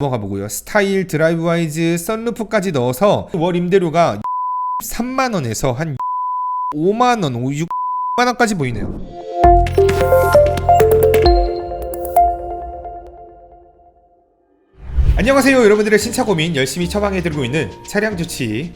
넘어가 보고요. 스타일, 드라이브 와이즈, 썬루프까지 넣어서 월 임대료가 3만 원에서 한 5만 원, 6만 원까지 보이네요. 안녕하세요, 여러분들의 신차 고민 열심히 처방해 드리고 있는 차량 주치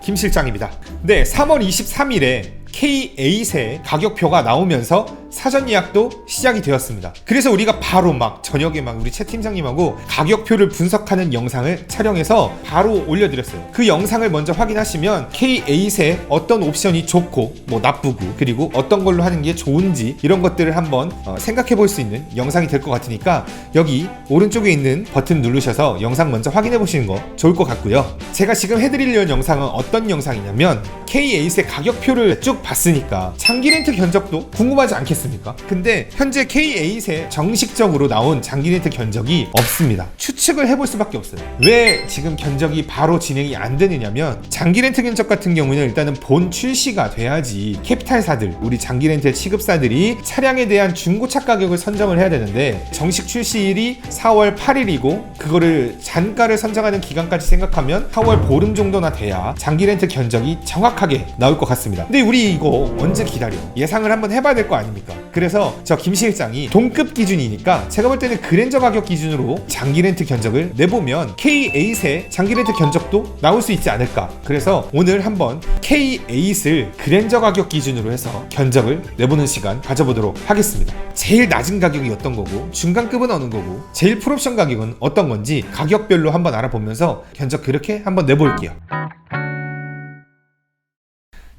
김 실장입니다. 네, 3월 23일에 K8의 가격표가 나오면서 사전 예약도 시작이 되었습니다. 그래서 우리가 바로 막 저녁에 막 우리 채 팀장님하고 가격표를 분석하는 영상을 촬영해서 바로 올려드렸어요. 그 영상을 먼저 확인하시면 K8의 어떤 옵션이 좋고 뭐 나쁘고 그리고 어떤 걸로 하는 게 좋은지 이런 것들을 한번 어, 생각해 볼 수 있는 영상이 될 것 같으니까 여기 오른쪽에 있는 버튼 누르셔서 영상 먼저 확인해 보시는 거 좋을 것 같고요. 제가 지금 해드리려는 영상은 어떤 영상이냐면 K8의 가격표를 쭉 봤으니까 장기 렌트 견적도 궁금하지 않겠 습니까? 근데 현재 K8에 정식적으로 나온 장기 렌트 견적이 없습니다. 추측을 해볼 수밖에 없어요. 왜 지금 견적이 바로 진행이 안 되느냐면 장기 렌트 견적 같은 경우는 일단은 본 출시가 돼야지 캐피탈사들 우리 장기 렌트 취급사들이 차량에 대한 중고차 가격을 선정을 해야 되는데 정식 출시일이 4월 8일이고 그거를 잔가를 선정하는 기간까지 생각하면 4월 보름 정도나 돼야 장기 렌트 견적이 정확하게 나올 것 같습니다. 근데 우리 이거 언제 기다려? 예상을 한번 해봐야 될 거 아닙니까? 그래서 저 김 실장이 동급 기준이니까 제가 볼 때는 그랜저 가격 기준으로 장기 렌트 견적을 내보면 K8의 장기 렌트 견적도 나올 수 있지 않을까. 그래서 오늘 한번 K8을 그랜저 가격 기준으로 해서 견적을 내보는 시간 가져보도록 하겠습니다. 제일 낮은 가격이 어떤 거고 중간급은 어느 거고 제일 풀옵션 가격은 어떤 건지 가격별로 한번 알아보면서 견적 그렇게 한번 내볼게요.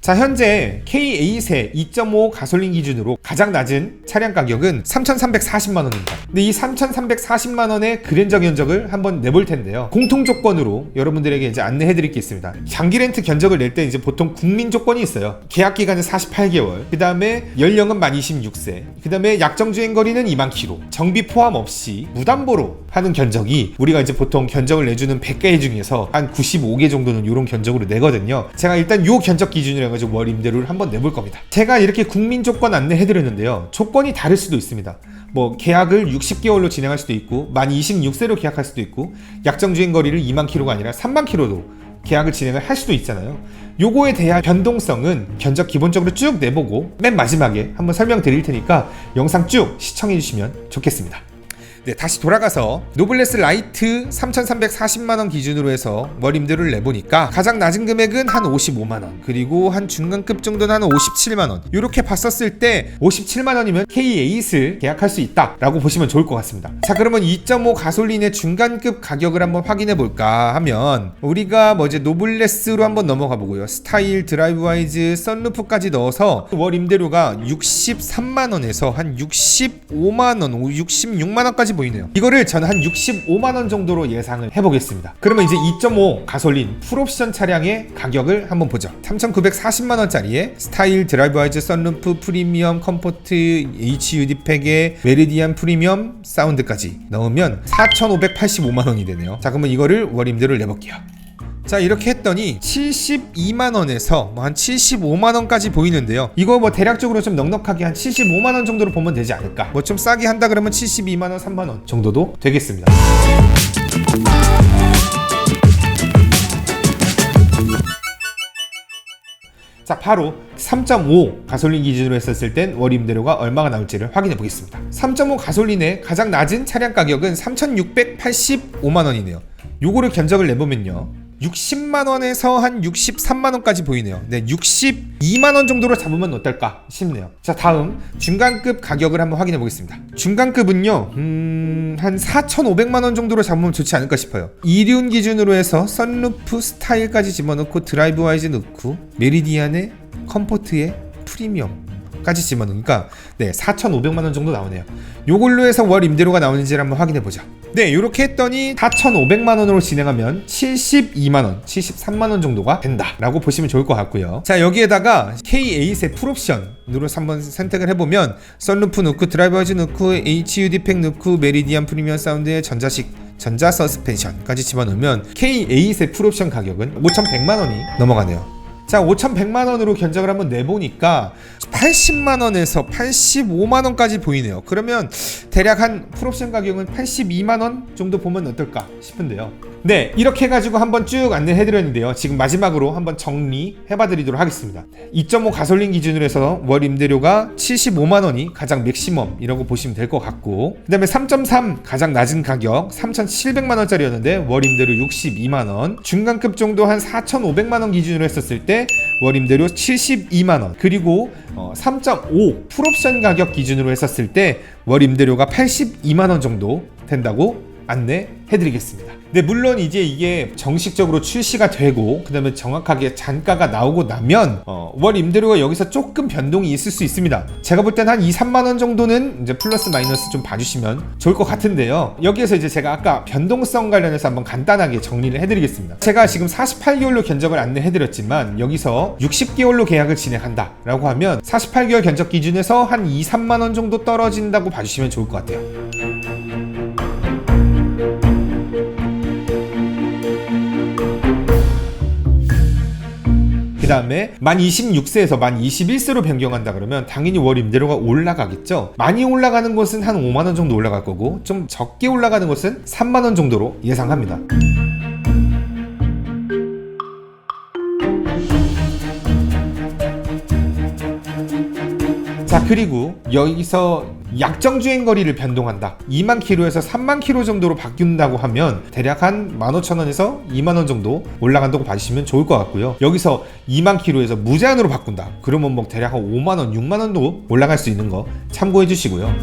자 현재 K8의 2.5 가솔린 기준으로 가장 낮은 차량 가격은 3,340만 원입니다. 근데 이 3,340만 원의 그랜저 견적을 한번 내볼 텐데요. 공통 조건으로 여러분들에게 이제 안내해 드릴 게 있습니다. 장기 렌트 견적을 낼 때 이제 보통 국민 조건이 있어요. 계약 기간은 48개월. 그 다음에 연령은 만 26세. 그 다음에 약정 주행 거리는 2만 킬로. 정비 포함 없이 무담보로 하는 견적이 우리가 이제 보통 견적을 내주는 100개 중에서 한 95개 정도는 이런 견적으로 내거든요. 제가 일단 요 견적 기준으로 해가지고 월 임대료를 한번 내볼 겁니다. 제가 이렇게 국민 조건 안내해드렸는데요. 조건이 다를 수도 있습니다. 뭐 계약을 60개월로 진행할 수도 있고 만 26세로 계약할 수도 있고 약정 주행 거리를 2만 킬로가 아니라 3만 킬로도 계약을 진행을 할 수도 있잖아요. 요거에 대한 변동성은 견적 기본적으로 쭉 내보고 맨 마지막에 한번 설명드릴 테니까 영상 쭉 시청해 주시면 좋겠습니다. 네, 다시 돌아가서 노블레스 라이트 3,340만 원 기준으로 해서 월 임대료를 내보니까 가장 낮은 금액은 한 55만 원, 그리고 한 중간급 정도는 한 57만 원. 이렇게 봤었을 때 57만 원이면 K8을 계약할 수 있다 라고 보시면 좋을 것 같습니다. 자, 그러면 2.5 가솔린의 중간급 가격을 한번 확인해 볼까 하면 우리가 뭐 이제 노블레스로 한번 넘어가 보고요. 스타일, 드라이브 와이즈, 썬루프까지 넣어서 월 임대료가 63만 원에서 한 65만 원, 66만 원까지 보이네요. 이거를 저는 한 65만 원 정도로 예상을 해보겠습니다. 그러면 이제 2.5 가솔린 풀옵션 차량의 가격을 한번 보죠. 3,940만 원짜리에 스타일 드라이브 와이즈 썬루프 프리미엄 컴포트 HUD 팩에 메리디안 프리미엄 사운드까지 넣으면 4,585만 원이 되네요. 자 그러면 이거를 월 임대료를 내볼게요. 자 이렇게 했더니 72만 원에서 뭐 한 75만 원까지 보이는데요. 이거 뭐 대략적으로 좀 넉넉하게 한 75만 원 정도로 보면 되지 않을까? 뭐 좀 싸게 한다 그러면 72만 원, 3만 원 정도도 되겠습니다. 자 바로 3.5 가솔린 기준으로 했었을 땐 월 임대료가 얼마가 나올지를 확인해 보겠습니다. 3.5 가솔린의 가장 낮은 차량 가격은 3,685만 원이네요. 요거를 견적을 내보면요. 60만 원에서 한 63만 원까지 보이네요. 네, 62만 원 정도로 잡으면 어떨까 싶네요. 자, 다음 중간급 가격을 한번 확인해 보겠습니다. 중간급은요, 음, 한 4,500만 원 정도로 잡으면 좋지 않을까 싶어요. 이륜 기준으로 해서 썬루프 스타일까지 집어넣고 드라이브 와이즈 넣고 메리디안에 컴포트에 프리미엄 까지 집어넣으니까 네 4,500만 원 정도 나오네요. 요걸로 해서 월 임대료가 나오는지를 한번 확인해 보자. 네 이렇게 했더니 4,500만 원으로 진행하면 72만 원, 73만 원 정도가 된다라고 보시면 좋을 것 같고요. 자 여기에다가 K8의 풀옵션 으로 한번 선택을 해보면 썬루프 넣고 드라이버즈 넣고 HUD 팩 넣고 메리디안 프리미엄 사운드의 전자식 전자 서스펜션까지 집어넣으면 K8의 풀옵션 가격은 5,100만 원이 넘어가네요. 자 5,100만 원으로 견적을 한번 내보니까 80만 원에서 85만 원까지 보이네요. 그러면 대략 한 풀옵션 가격은 82만 원 정도 보면 어떨까 싶은데요. 네, 이렇게 해가지고 한번 쭉 안내해드렸는데요. 지금 마지막으로 한번 정리해봐 드리도록 하겠습니다. 2.5 가솔린 기준으로 해서 월 임대료가 75만 원이 가장 맥시멈 이라고 보시면 될 것 같고, 그 다음에 3.3 가장 낮은 가격 3,700만 원짜리였는데 월 임대료 62만 원, 중간급 정도 한 4,500만 원 기준으로 했었을 때 월 임대료 72만 원, 그리고 어, 3.5 풀옵션 가격 기준으로 했었을 때 월 임대료가 82만 원 정도 된다고 안내해드리겠습니다. 네, 물론 이제 이게 정식적으로 출시가 되고 그다음에 정확하게 잔가가 나오고 나면 어, 월 임대료가 여기서 조금 변동이 있을 수 있습니다. 제가 볼 땐 한 2, 3만 원 정도는 이제 플러스 마이너스 좀 봐주시면 좋을 것 같은데요. 여기에서 이제 제가 아까 변동성 관련해서 한번 간단하게 정리를 해드리겠습니다. 제가 지금 48개월로 견적을 안내해드렸지만 여기서 60개월로 계약을 진행한다라고 하면 48개월 견적 기준에서 한 2, 3만 원 정도 떨어진다고 봐주시면 좋을 것 같아요. 그 다음에 만 26세에서 만 21세로 변경한다 그러면 당연히 월 임대료가 올라가겠죠. 많이 올라가는 것은 한 5만 원 정도 올라갈 거고 좀 적게 올라가는 것은 3만 원 정도로 예상합니다. 자 그리고 여기서 약정 주행 거리를 변동한다. 2만 킬로에서 3만 킬로 정도로 바뀐다고 하면 대략 한 15,000원에서 2만 원 정도 올라간다고 봐주시면 좋을 것 같고요. 여기서 2만 킬로에서 무제한으로 바꾼다. 그러면 뭐 대략 한 5만 원 6만 원도 올라갈 수 있는 거 참고해 주시고요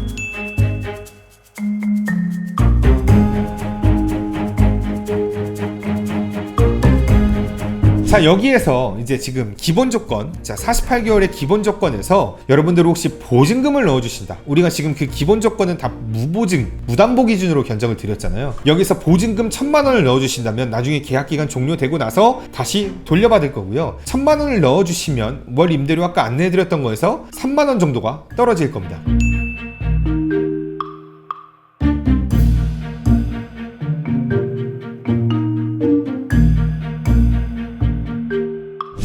자 여기에서 이제 지금 기본 조건 자 48개월의 기본 조건에서 여러분들 혹시 보증금을 넣어주신다. 우리가 지금 그 기본 조건은 다 무보증 무담보 기준으로 견적을 드렸잖아요. 여기서 보증금 천만 원을 넣어주신다면 나중에 계약 기간 종료되고 나서 다시 돌려받을 거고요. 천만 원을 넣어주시면 월 임대료 아까 안내해드렸던 거에서 3만 원 정도가 떨어질 겁니다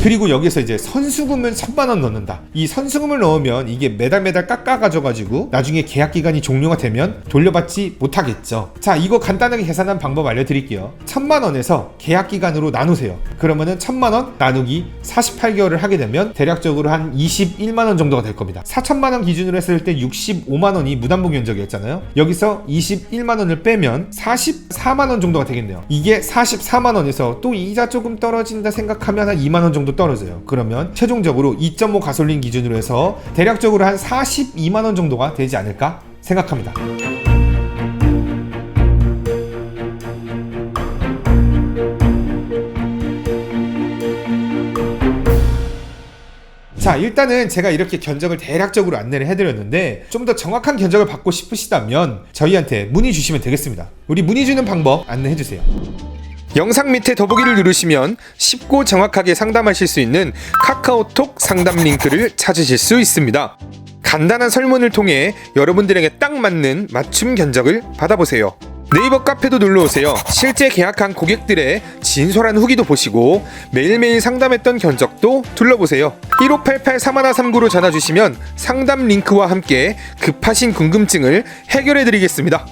그리고 여기서 이제 선수금을 3만 원 넣는다. 이 선수금을 넣으면 이게 매달 매달 깎아 가져가지고 나중에 계약 기간이 종료가 되면 돌려받지 못하겠죠. 자, 이거 간단하게 계산한 방법 알려드릴게요. 1천만 원에서 계약 기간으로 나누세요. 그러면은 1천만 원 나누기 48개월을 하게 되면 대략적으로 한 21만 원 정도가 될 겁니다. 4천만 원 기준으로 했을 때 65만 원이 무담보 견적이었잖아요. 여기서 21만 원을 빼면 44만 원 정도가 되겠네요. 이게 44만 원에서 또 이자 조금 떨어진다 생각하면 한 2만 원 정도 떨어져요. 그러면 최종적으로 2.5 가솔린 기준으로 해서 대략적으로 한 42만 원 정도가 되지 않을까 생각합니다. 자 일단은 제가 이렇게 견적을 대략적으로 안내를 해드렸는데 좀 더 정확한 견적을 받고 싶으시다면 저희한테 문의 주시면 되겠습니다 우리 문의 주는 방법 안내해주세요 영상 밑에 더보기를 누르시면 쉽고 정확하게 상담하실 수 있는 카카오톡 상담 링크를 찾으실 수 있습니다 간단한 설문을 통해 여러분들에게 딱 맞는 맞춤 견적을 받아보세요 네이버 카페도 놀러 오세요. 실제 계약한 고객들의 진솔한 후기도 보시고 매일매일 상담했던 견적도 둘러보세요. 1588-3139로 전화 주시면 상담 링크와 함께 급하신 궁금증을 해결해 드리겠습니다.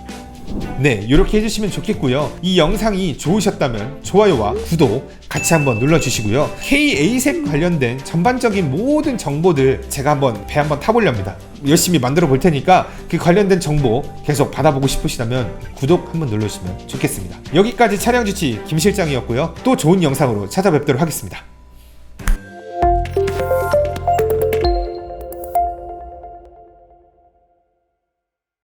네, 이렇게 해주시면 좋겠고요. 이 영상이 좋으셨다면 좋아요와 구독 같이 한번 눌러주시고요. KA색 관련된 전반적인 모든 정보들 제가 한번 배 한번 타보렵니다. 열심히 만들어 볼 테니까 그 관련된 정보 계속 받아보고 싶으시다면 구독 한번 눌러주시면 좋겠습니다. 여기까지 촬영 주치 김 실장이었고요. 또 좋은 영상으로 찾아뵙도록 하겠습니다.